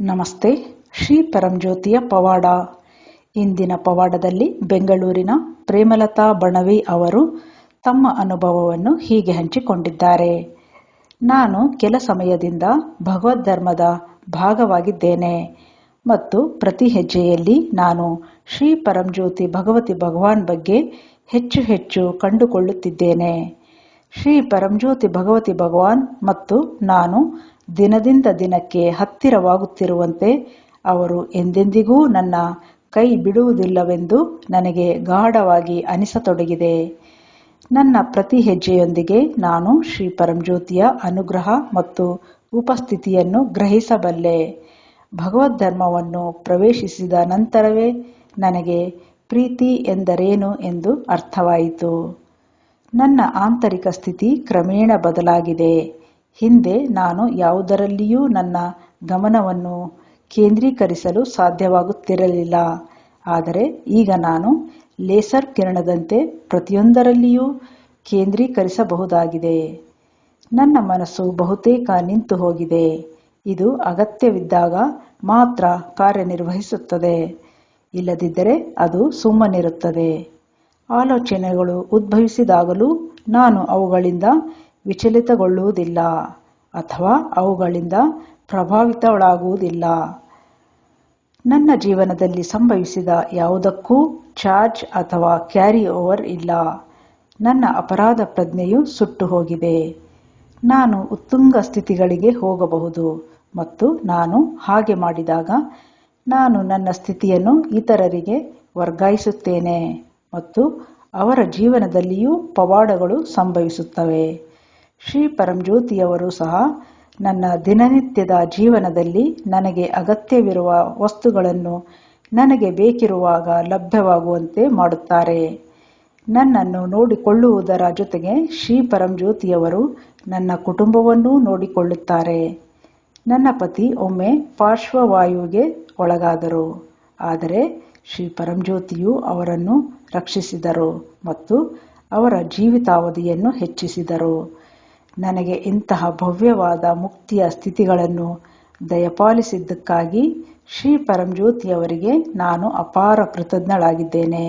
ನಮಸ್ತೆ, ಶ್ರೀ ಪರಂಜ್ಯೋತಿಯ ಪವಾಡ. ಇಂದಿನ ಪವಾಡದಲ್ಲಿ ಬೆಂಗಳೂರಿನ ಪ್ರೇಮಲತಾ ಬಣವಿ ಅವರು ತಮ್ಮ ಅನುಭವವನ್ನು ಹೀಗೆ ಹಂಚಿಕೊಂಡಿದ್ದಾರೆ. ನಾನು ಕೆಲ ಸಮಯದಿಂದ ಭಗವದ್ಧರ್ಮದ ಭಾಗವಾಗಿದ್ದೇನೆ ಮತ್ತು ಪ್ರತಿ ಹೆಜ್ಜೆಯಲ್ಲಿ ನಾನು ಶ್ರೀ ಪರಂಜ್ಯೋತಿ ಭಗವತಿ ಭಗವಾನ್ ಬಗ್ಗೆ ಹೆಚ್ಚು ಹೆಚ್ಚು ಕಂಡುಕೊಳ್ಳುತ್ತಿದ್ದೇನೆ. ಶ್ರೀ ಪರಂಜ್ಯೋತಿ ಭಗವತಿ ಭಗವಾನ್ ಮತ್ತು ನಾನು ದಿನದಿಂದ ದಿನಕ್ಕೆ ಹತ್ತಿರವಾಗುತ್ತಿರುವಂತೆ ಅವರು ಎಂದೆಂದಿಗೂ ನನ್ನ ಕೈ ಬಿಡುವುದಿಲ್ಲವೆಂದು ನನಗೆ ಗಾಢವಾಗಿ ಅನಿಸತೊಡಗಿದೆ. ನನ್ನ ಪ್ರತಿ ಹೆಜ್ಜೆಯೊಂದಿಗೆ ನಾನು ಶ್ರೀ ಪರಂಜ್ಯೋತಿಯ ಅನುಗ್ರಹ ಮತ್ತು ಉಪಸ್ಥಿತಿಯನ್ನು ಗ್ರಹಿಸಬಲ್ಲೆ. ಭಗವದ್ಧರ್ಮವನ್ನು ಪ್ರವೇಶಿಸಿದ ನಂತರವೇ ನನಗೆ ಪ್ರೀತಿ ಎಂದರೇನು ಎಂದು ಅರ್ಥವಾಯಿತು. ನನ್ನ ಆಂತರಿಕ ಸ್ಥಿತಿ ಕ್ರಮೇಣ ಬದಲಾಗಿದೆ. ಹಿಂದೆ ನಾನು ಯಾವುದರಲ್ಲಿಯೂ ನನ್ನ ಗಮನವನ್ನು ಕೇಂದ್ರೀಕರಿಸಲು ಸಾಧ್ಯವಾಗುತ್ತಿರಲಿಲ್ಲ. ಆದರೆ ಈಗ ನಾನು ಲೇಸರ್ ಕಿರಣದಂತೆ ಪ್ರತಿಯೊಂದರಲ್ಲಿಯೂ ಕೇಂದ್ರೀಕರಿಸಬಹುದಾಗಿದೆ. ನನ್ನ ಮನಸ್ಸು ಬಹುತೇಕ ನಿಂತು ಹೋಗಿದೆ ಇದು ಅಗತ್ಯವಿದ್ದಾಗ ಮಾತ್ರ ಕಾರ್ಯನಿರ್ವಹಿಸುತ್ತದೆ. ಇಲ್ಲದಿದ್ದರೆ ಅದು ಸುಮ್ಮನಿರುತ್ತದೆ. ಆಲೋಚನೆಗಳು ಉದ್ಭವಿಸಿದಾಗಲೂ ನಾನು ಅವುಗಳಿಂದ ವಿಚಲಿತಗೊಳ್ಳುವುದಿಲ್ಲ ಅಥವಾ ಅವುಗಳಿಂದ ಪ್ರಭಾವಿತಳಾಗುವುದಿಲ್ಲ. ನನ್ನ ಜೀವನದಲ್ಲಿ ಸಂಭವಿಸಿದ ಯಾವುದಕ್ಕೂ ಚಾರ್ಜ್ ಅಥವಾ ಕ್ಯಾರಿ ಓವರ್ ಇಲ್ಲ. ನನ್ನ ಅಪರಾಧ ಪ್ರಜ್ಞೆಯು ಸುಟ್ಟು ಹೋಗಿದೆ ನಾನು ಉತ್ತುಂಗ ಸ್ಥಿತಿಗಳಿಗೆ ಹೋಗಬಹುದು ಮತ್ತು ನಾನು ಹಾಗೆ ಮಾಡಿದಾಗ ನಾನು ನನ್ನ ಸ್ಥಿತಿಯನ್ನು ಇತರರಿಗೆ ವರ್ಗಾಯಿಸುತ್ತೇನೆ ಮತ್ತು ಅವರ ಜೀವನದಲ್ಲಿಯೂ ಪವಾಡಗಳು ಸಂಭವಿಸುತ್ತವೆ. ಶ್ರೀ ಪರಂಜ್ಯೋತಿಯವರು ಸಹ ನನ್ನ ದಿನನಿತ್ಯದ ಜೀವನದಲ್ಲಿ ನನಗೆ ಅಗತ್ಯವಿರುವ ವಸ್ತುಗಳನ್ನು ನನಗೆ ಬೇಕಿರುವಾಗ ಲಭ್ಯವಾಗುವಂತೆ ಮಾಡುತ್ತಾರೆ. ನನ್ನನ್ನು ನೋಡಿಕೊಳ್ಳುವುದರ ಜೊತೆಗೆ ಶ್ರೀ ಪರಂಜ್ಯೋತಿಯವರು ನನ್ನ ಕುಟುಂಬವನ್ನೂ ನೋಡಿಕೊಳ್ಳುತ್ತಾರೆ. ನನ್ನ ಪತಿ ಒಮ್ಮೆ ಪಾರ್ಶ್ವವಾಯುವಿಗೆ ಒಳಗಾದರು. ಆದರೆ ಶ್ರೀ ಪರಂಜ್ಯೋತಿಯು ಅವರನ್ನು ರಕ್ಷಿಸಿದರು ಮತ್ತು ಅವರ ಜೀವಿತಾವಧಿಯನ್ನು ಹೆಚ್ಚಿಸಿದರು. ನನಗೆ ಇಂತಹ ಭವ್ಯವಾದ ಮುಕ್ತಿಯ ಸ್ಥಿತಿಗಳನ್ನು ದಯಪಾಲಿಸಿದ್ದಕ್ಕಾಗಿ ಶ್ರೀ ಪರಂಜ್ಯೋತಿಯವರಿಗೆ ನಾನು ಅಪಾರ ಕೃತಜ್ಞಳಾಗಿದ್ದೇನೆ.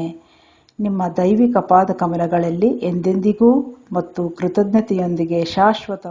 ನಿಮ್ಮ ದೈವಿಕ ಪಾದಕಮಲಗಳಲ್ಲಿ ಎಂದೆಂದಿಗೂ ಮತ್ತು ಕೃತಜ್ಞತೆಯೊಂದಿಗೆ ಶಾಶ್ವತ